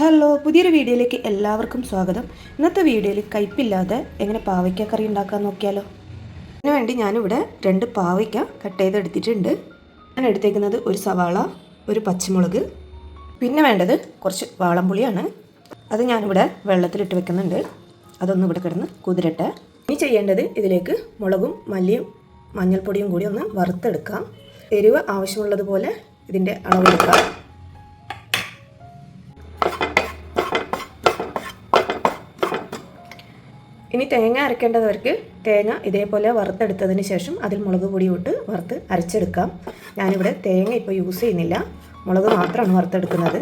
Hello പുതിയൊരു വീഡിയോയിലേക്ക് എല്ലാവർക്കും സ്വാഗതം. ഇന്നത്തെ വീഡിയോയിൽ കയ്പില്ലാതെ എങ്ങനെ പാവയ്ക്ക കറി ഉണ്ടാക്കാൻ നോക്കിയാലോ? അതിനുവേണ്ടി ഞാനിവിടെ രണ്ട് പാവയ്ക്ക കട്ട് ചെയ്തെടുത്തിട്ടുണ്ട്. ഞാൻ എടുത്തേക്കുന്നത് ഒരു സവാള ഒരു പച്ചമുളക്. പിന്നെ വേണ്ടത് കുറച്ച് വാളംപുളിയാണ്. അത് ഞാനിവിടെ വെള്ളത്തിലിട്ട് വെക്കുന്നുണ്ട്. അതൊന്നും ഇവിടെ കിടന്ന് കുതിരട്ടെ. ഇനി ചെയ്യേണ്ടത് ഇതിലേക്ക് മുളകും മല്ലിയും മഞ്ഞൾപ്പൊടിയും കൂടി ഒന്ന് വറുത്തെടുക്കാം. എരിവ് ആവശ്യമുള്ളതുപോലെ ഇതിന്റെ അളവെടുക്കാം. ഇനി തേങ്ങ അരക്കേണ്ടവർക്ക് തേങ്ങ ഇതേപോലെ വറുത്തെടുത്തതിന് ശേഷം അതിൽ മുളക് പൊടി ഇട്ട് വറുത്ത് അരച്ചെടുക്കാം. ഞാനിവിടെ തേങ്ങ ഇപ്പോൾ യൂസ് ചെയ്യുന്നില്ല. മുളക് മാത്രമാണ് വറുത്തെടുക്കുന്നത്.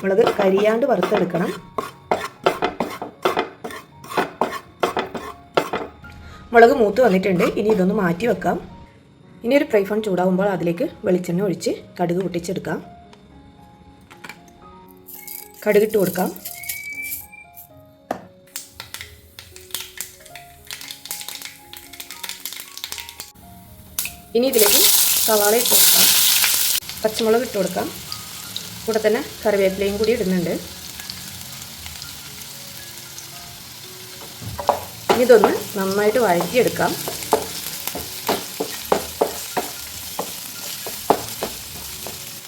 മുളക് കരിയാണ്ട് വറുത്തെടുക്കണം. മുളക് മൂത്ത് വന്നിട്ടുണ്ട്. ഇനി ഇതൊന്ന് മാറ്റി വെക്കാം. ഇനി ഒരു ഫ്രൈ ഫൺ ചൂടാവുമ്പോൾ അതിലേക്ക് വെളിച്ചെണ്ണ ഒഴിച്ച് കടുക് പൊട്ടിച്ചെടുക്കാം. കടുകിട്ട് കൊടുക്കാം. ഇനി ഇതിലേക്ക് സവാള ഇട്ട് കൊടുക്കാം. പച്ചമുളക് ഇട്ട് കൊടുക്കാം. കൂടെ തന്നെ കറിവേപ്പിലയും കൂടി ഇടുന്നുണ്ട്. ഇതൊന്ന് നന്നായിട്ട് വഴറ്റിയെടുക്കാം.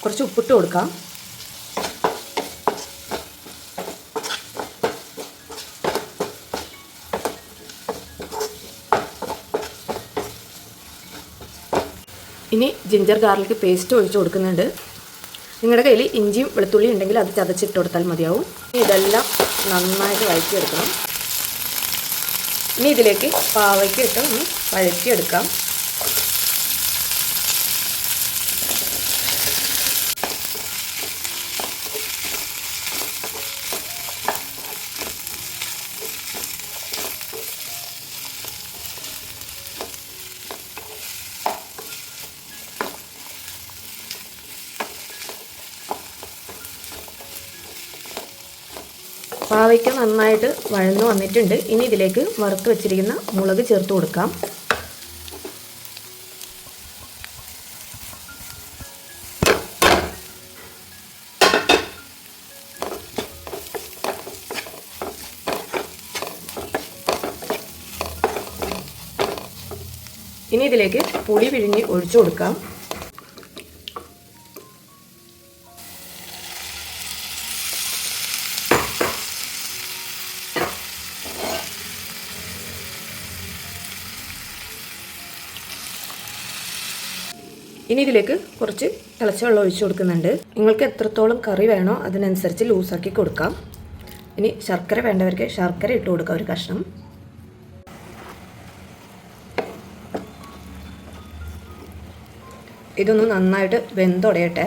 കുറച്ച് ഉപ്പിട്ട് കൊടുക്കാം. ഇനി ജിഞ്ചർ ഗാർലിക് പേസ്റ്റ് ഒഴിച്ച് കൊടുക്കുന്നുണ്ട്. നിങ്ങളുടെ കയ്യിൽ ഇഞ്ചിയും വെളുത്തുള്ളിയും ഉണ്ടെങ്കിൽ അത് ചതച്ചിട്ട് കൊടുത്താൽ മതിയാവും. ഇതെല്ലാം നന്നായിട്ട് വഴറ്റിയെടുക്കണം. ഇനി ഇതിലേക്ക് പാവയ്ക്ക് ഇട്ട് ഒന്ന് വഴറ്റിയെടുക്കാം. പാവയ്ക്ക നന്നായിട്ട് വഴന്നു വന്നിട്ടുണ്ട്. ഇനി ഇതിലേക്ക് വറുത്ത് വെച്ചിരിക്കുന്ന മുളക് ചേർത്ത് കൊടുക്കാം. ഇനി ഇതിലേക്ക് പുളി പിഴിഞ്ഞ് ഒഴിച്ചു കൊടുക്കാം. ഇനി ഇതിലേക്ക് കുറച്ച് തിളച്ച വെള്ളം ഒഴിച്ചു കൊടുക്കുന്നുണ്ട്. നിങ്ങൾക്ക് എത്രത്തോളം കറി വേണോ അതിനനുസരിച്ച് ലൂസാക്കി കൊടുക്കാം. ഇനി ശർക്കര വേണ്ടവർക്ക് ശർക്കര ഇട്ട് കൊടുക്കാം ഒരു കഷ്ണം. ഇതൊന്ന് നന്നായിട്ട് വെന്തുടയട്ടെ.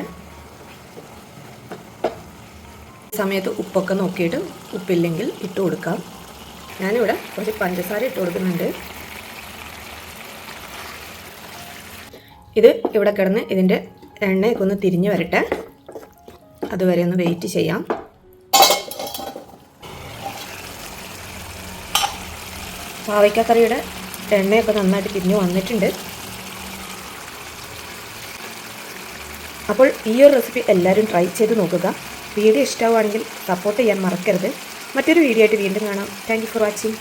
സമയത്ത് ഉപ്പൊക്കെ നോക്കിയിട്ട് ഉപ്പില്ലെങ്കിൽ ഇട്ട് കൊടുക്കാം. ഞാനിവിടെ കുറച്ച് പഞ്ചസാര ഇട്ട് കൊടുക്കുന്നുണ്ട്. ഇത് ഇവിടെ കിടന്ന് ഇതിന്റെ എണ്ണയൊക്കെ ഒന്ന് തിരിഞ്ഞ് വരട്ടെ. അതുവരെ ഒന്ന് വെയിറ്റ് ചെയ്യാം. പാവയ്ക്കക്കറിയുടെ എണ്ണയൊക്കെ നന്നായിട്ട് തിരിഞ്ഞ് വന്നിട്ടുണ്ട്. അപ്പോൾ ഈ ഒരു റെസിപ്പി എല്ലാവരും ട്രൈ ചെയ്ത് നോക്കുക. വീഡിയോ ഇഷ്ടമാവുകയാണെങ്കിൽ സപ്പോർട്ട് ചെയ്യാൻ മറക്കരുത്. മറ്റൊരു വീഡിയോ ആയിട്ട് വീണ്ടും കാണാം. Thank for watching